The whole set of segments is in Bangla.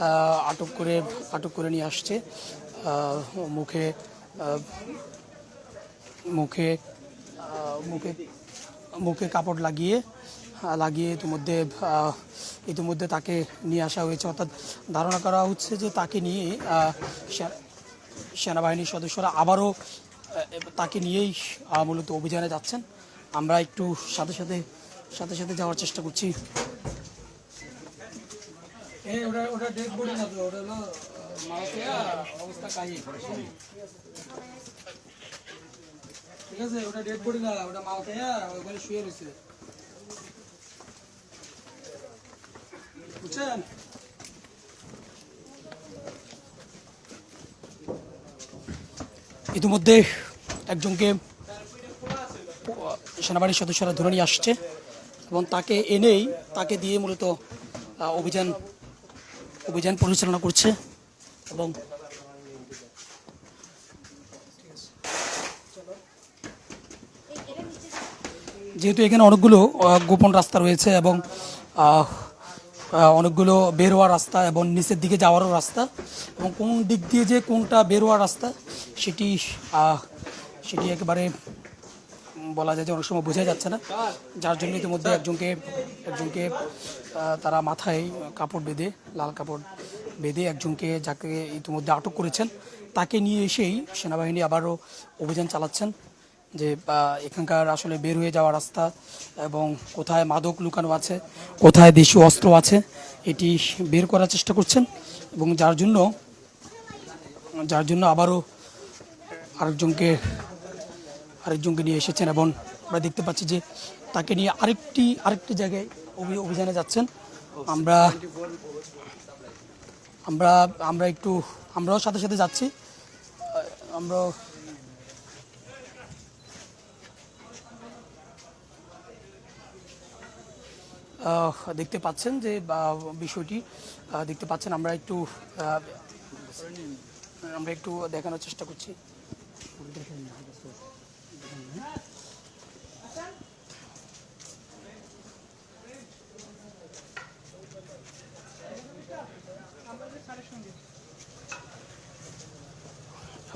আহ, আটক করে আটক করে নিয়ে আসছে। মুখে মুখে মুখে মুখে কাপড় লাগিয়ে লাগিয়ে ইতিমধ্যে ইতিমধ্যে তাকে নিয়ে আসা হয়েছে। অর্থাৎ ধারণা করা হচ্ছে যে তাকে নিয়ে সেনাবাহিনীর সদস্যরা আবারও তাকে নিয়েই মূলত অভিযানে যাচ্ছেন। আমরা একটু সাথে সাথে সাথে সাথে যাওয়ার চেষ্টা করছি। ঠিক আছে, ওটা ডেড বডি না, ওটা মারাতিয়া ওখানে শুয়ে রয়েছে। বুঝছেন ইতিমধ্যে একজনকে সেনাবাহিনীর সদস্যরা ধরে নিয়ে আসছে এবং তাকে এনেই তাকে দিয়ে মূলত অভিযান অভিযান পরিচালনা করছে এবং যেহেতু এখানে অনেকগুলো গোপন রাস্তা রয়েছে এবং অনেকগুলো বের হওয়ার রাস্তা এবং নিচের দিকে যাওয়ারও রাস্তা এবং কোন দিক দিয়ে যে কোনটা বের হওয়ার রাস্তা সেটি সেটি একেবারে বলা যায় যে অনেক সময় বোঝা যাচ্ছে না। যার জন্য ইতিমধ্যে একজনকে একজনকে তারা মাথায় কাপড় বেঁধে, লাল কাপড় বেঁধে একজনকে যাকে ইতিমধ্যে আটক করেছেন, তাকে নিয়ে এসেই সেনাবাহিনী আবারও অভিযান চালাচ্ছেন। যে এখানকার আসলে বের হয়ে যাওয়া রাস্তা এবং কোথায় মাদক লুকানো আছে, কোথায় দেশীয় অস্ত্র আছে, এটি বের করার চেষ্টা করছেন এবং যার জন্য যার জন্য আবারও আরেকজনকে আরেকজনকে নিয়ে এসেছেন এবং আমরা দেখতে পাচ্ছি যে তাকে নিয়ে আরেকটি আরেকটি জায়গায় অভিযানে যাচ্ছেন। আমরা আমরা আমরা একটু, আমরাও সাথে সাথে যাচ্ছি। আমরা দেখতে পাচ্ছেন যে বিষয়টি দেখতে পাচ্ছেন, আমরা একটু আমরা একটু দেখানোর চেষ্টা করছি।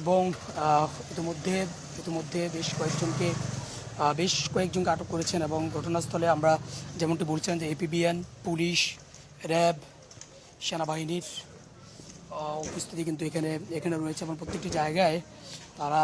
এবং ইতিমধ্যে ইতিমধ্যে বেশ কয়েকজনকে বেশ কয়েকজনকে আটক করেছেন এবং ঘটনাস্থলে আমরা যেমনটি বলছেন যে এপিবিএন পুলিশ, র্যাব, সেনাবাহিনীর উপস্থিতি কিন্তু এখানে এখানে রয়েছে এবং প্রত্যেকটি জায়গায় তারা